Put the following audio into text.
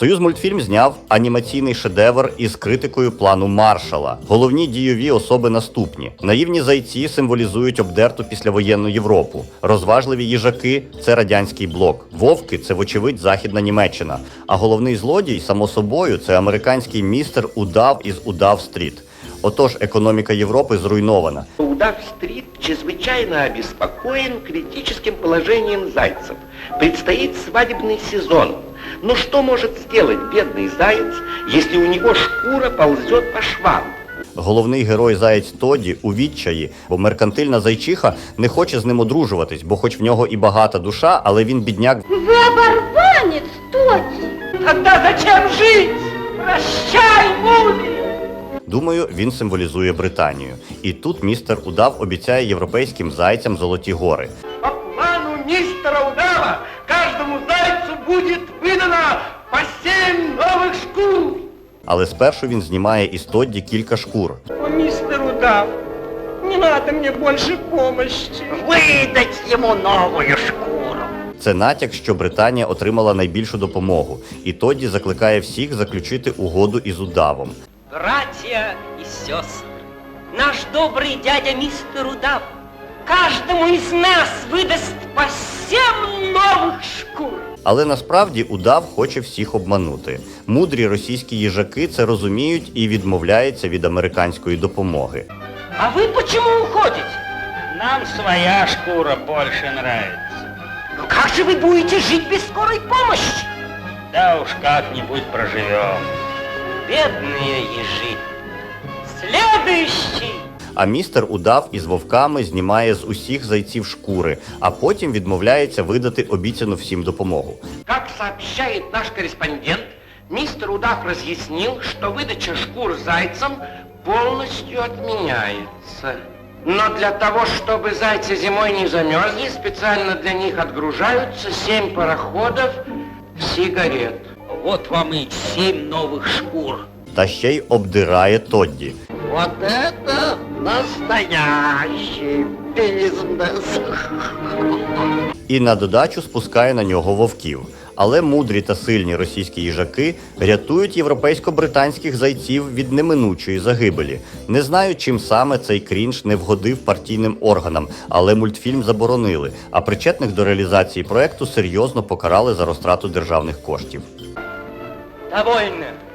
Союз мультфільм зняв анімаційний шедевр із критикою плану Маршала. Головні дійові особи наступні: наївні зайці символізують обдерту післявоєнну Європу. Розважливі їжаки це радянський блок. Вовки це, вочевидь, західна Німеччина. А головний злодій, само собою, це американський містер Удав із Удав-стріт. Отож, економіка Європи зруйнована. Удав-стрит чрезвычайно обеспокоен критическим положением зайцев. Предстоит свадебный сезон. Но что может сделать бедный заяц, если у него шкура ползет по швам? Головний герой заєць Тоді у відчаї, бо меркантильна зайчиха не хоче з ним одружуватись, бо хоч в нього і багата душа, але він бідняк Вы оборванец, Тоти! Тогда зачем жить? Прощай, мудрый! Думаю, він символізує Британію. І тут містер Удав обіцяє європейським зайцям золоті гори. По плану мистера Удава каждому зайцу будет выдано по семь новых шкур. Але спершу він знімає із Тодді кілька шкур. О, мистер Удав, не надо мне больше помощи. Выдать ему новую шкуру. Це натяк, що Британія отримала найбільшу допомогу, і Тодді закликає всіх заключити угоду із удавом. Братья и сестры, наш добрый дядя мистер Удав каждому из нас выдаст по семь новых шкур. Але насправді удав хоче всіх обманути. Мудрі російські їжаки це розуміють і відмовляються від американської допомоги. А вы почему уходите? Нам своя шкура больше нравится. Ну как же вы будете жить без скорой помощи? Да уж как-нибудь проживем. Бедные ежи. Следующий. А містер удав із вовками знімає з усіх зайців шкури, а потім відмовляється видати обіцяну всім допомогу. Как сообщает наш корреспондент, мистер Удав разъяснил, что выдача шкур зайцам полностью отменяется. Но для того, чтобы зайцы зимой не замерзли, специально для них отгружаются семь пароходов сигарет. Вот вам и семь новых шкур. Та ще й обдирає Тодді. Вот это настоящий бизнес. І на додачу спускає на нього вовків. Але мудрі та сильні російські їжаки рятують європейсько-британських зайців від неминучої загибелі. Не знаю, чим саме цей крінж не вгодив партійним органам, але мультфільм заборонили. А причетних до реалізації проекту серйозно покарали за розтрату державних коштів. Довольно.